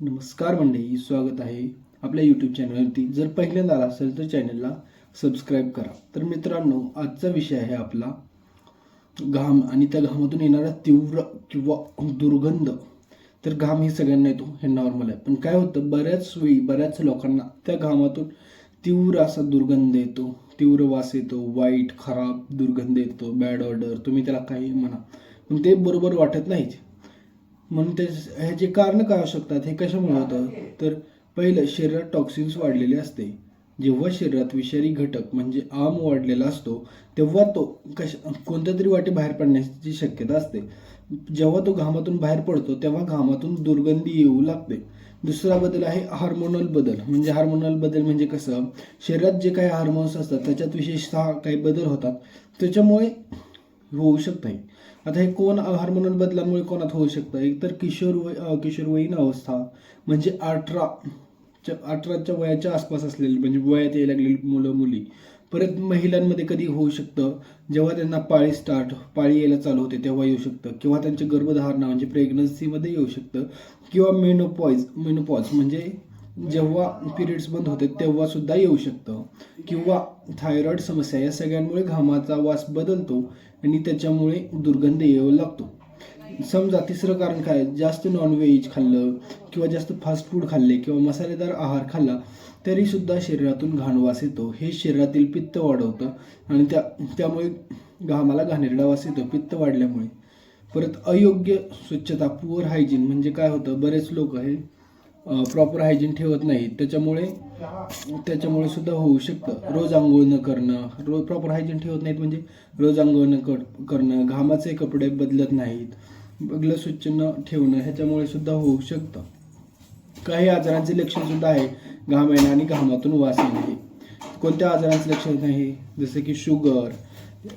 नमस्कार मंडळी स्वागत आहे आपल्या यूट्यूब चॅनलवरती जर पहिल्यांदा आला असेल तर चॅनलला सबस्क्राईब करा. तर मित्रांनो आजचा विषय आहे आपला घाम आणि त्या घामातून येणारा तीव्र किंवा दुर्गंध. तर घाम हे सगळ्यांना येतो हे नॉर्मल आहे. पण काय होतं बऱ्याच वेळी बऱ्याच लोकांना त्या घामातून तीव्र असा दुर्गंध येतो तीव्र वास येतो वाईट खराब दुर्गंध येतो बॅड ऑर्डर तुम्ही त्याला काही म्हणा. पण ते बरोबर वाटत नाहीत. म्हणून ते ह्याचे कारण काय असू शकतात हे कशामुळे होतं? तर पहिलं शरीरात टॉक्सिन्स वाढलेले असते. जेव्हा शरीरात विषारी घटक म्हणजे आम वाढलेला असतो तेव्हा तो कश कोणत्या तरी वाटे बाहेर पडण्याची शक्यता असते. जेव्हा तो घामातून बाहेर पडतो तेव्हा घामातून दुर्गंधी येऊ लागते. दुसरा बदल आहे हार्मोनल बदल. म्हणजे हार्मोनल बदल म्हणजे कसं? शरीरात जे काही हार्मोन्स असतात त्याच्यात विशेषतः काही बदल होतात. त्याच्यामुळे होऊ शकतं आता हे कोण हार्मोनल बदलांमुळे कोणात होऊ शकतं? एक तर किशोर वय किशोरवयीन अवस्था म्हणजे अठरा अठराच्या वयाच्या आसपास असलेली म्हणजे वयात यायला लागलेली मुलं मुली. परत महिलांमध्ये कधी होऊ शकतं? जेव्हा त्यांना पाळी स्टार्ट पाळी यायला चालू होते तेव्हा येऊ शकतं. किंवा त्यांची गर्भधारणा म्हणजे प्रेग्नन्सीमध्ये येऊ शकतं. किंवा मेनोपॉइज मेनोपॉज म्हणजे जेव्हा पिरियड्स बंद होते तेव्हा सुद्धा येऊ शकतं. किंवा थायरॉईड समस्या या सगळ्यांमुळे घामाचा वास बदलतो आणि त्याच्यामुळे दुर्गंध येऊ लागतो. समजा तिसरं कारण काय? जास्त नॉनव्हेज खाल्लं किंवा जास्त फास्ट फूड खाल्ले किंवा मसालेदार आहार खाल्ला तरीसुद्धा शरीरातून घाण वास येतो. हे शरीरातील पित्त वाढवतं आणि त्या त्यामुळे घामाला घाणेरडा वास येतो पित्त वाढल्यामुळे. परत अयोग्य स्वच्छता पुअर हायजीन म्हणजे काय होतं? बरेच लोक हे प्रॉपर हायजीन ठेवत नाहीत त्याच्यामुळे त्याच्यामुळे सुद्धा होऊ शकतं. रोज आंघोळ न करणं रोज प्रॉपर हायजीन ठेवत नाहीत म्हणजे रोज आंघोळ न कर करणं घामाचे कपडे बदलत नाहीत बगलं स्वच्छ न ठेवणं ह्याच्यामुळे सुद्धा होऊ शकतं. काही आजारांचे लक्षण सुद्धा आहे. घाम येणं आणि घामातून वास येणे कोणत्या आजारांचे लक्षण नाही जसं की शुगर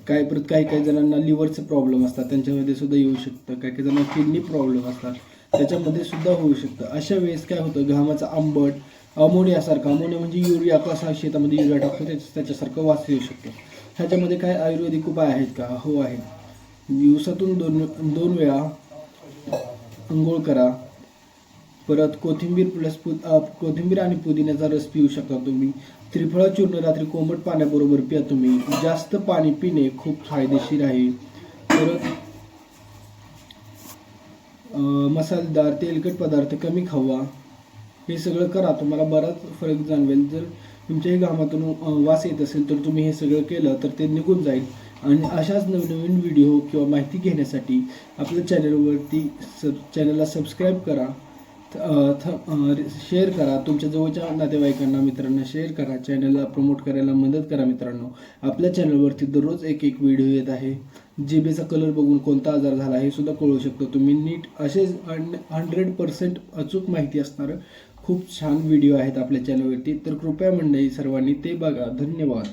काही परत काही काही जणांना लिव्हरचे प्रॉब्लेम असतात. त्यांच्यामध्ये सुद्धा येऊ शकतं. काही काही जणांना किडनी प्रॉब्लेम असतात. त्याच्यामध्ये सुद्धा होऊ शकतं. अशा वेळेस काय होतं घामाचा आंबट अमोनियासारखा अमोनिया म्हणजे युरिया कसा शेतामध्ये युरिया टाकतो त्याच्या त्याच्यासारखं वास येऊ शकतो. ह्याच्यामध्ये काय आयुर्वेदिक उपाय आहेत का? हो आहेत दिवसातून दोन दोन वेळा आंघोळ करा. परत कोथिंबीर प्लस पु कोथिंबीर आणि पुदिन्याचा रस पिऊ शकता तुम्ही. त्रिफळा चूर्ण रात्री कोमट पाण्याबरोबर पिया तुम्ही. जास्त पाणी पिणे खूप फायदेशीर आहे. परत मसालेदार तेलकट पदार्थ कमी खावा. हे सगळं करा. तुम्हाला बराच फरक जाणवेल. जर तुमच्याही घामातून वास येत असेल तर तुम्ही हे सगळं केलं तर ते निघून जाईल. आणि अशाच नवनवीन व्हिडिओ किंवा माहिती घेण्यासाठी आपल्या चॅनलवरती सब चॅनलला सबस्क्राईब करा. शेअर करा. तुमच्या जवळच्या नातेवाईकांना मित्रांना शेअर करा. चॅनलला प्रमोट करायला मदत करा मित्रांनो. आपल्या चॅनलवरती दररोज एक एक व्हिडिओ येत आहे. जिबेचा कलर बघून कोणता आजार झाला हे सुद्धा कळू शकतो. तुम्ही नीट असेच हंड्रेड पर्सेंट अचूक माहिती असणारं. खूप छान व्हिडिओ आहेत आपल्या चॅनलवरती तर कृपया मंडळी सर्वांनी ते बघा. धन्यवाद.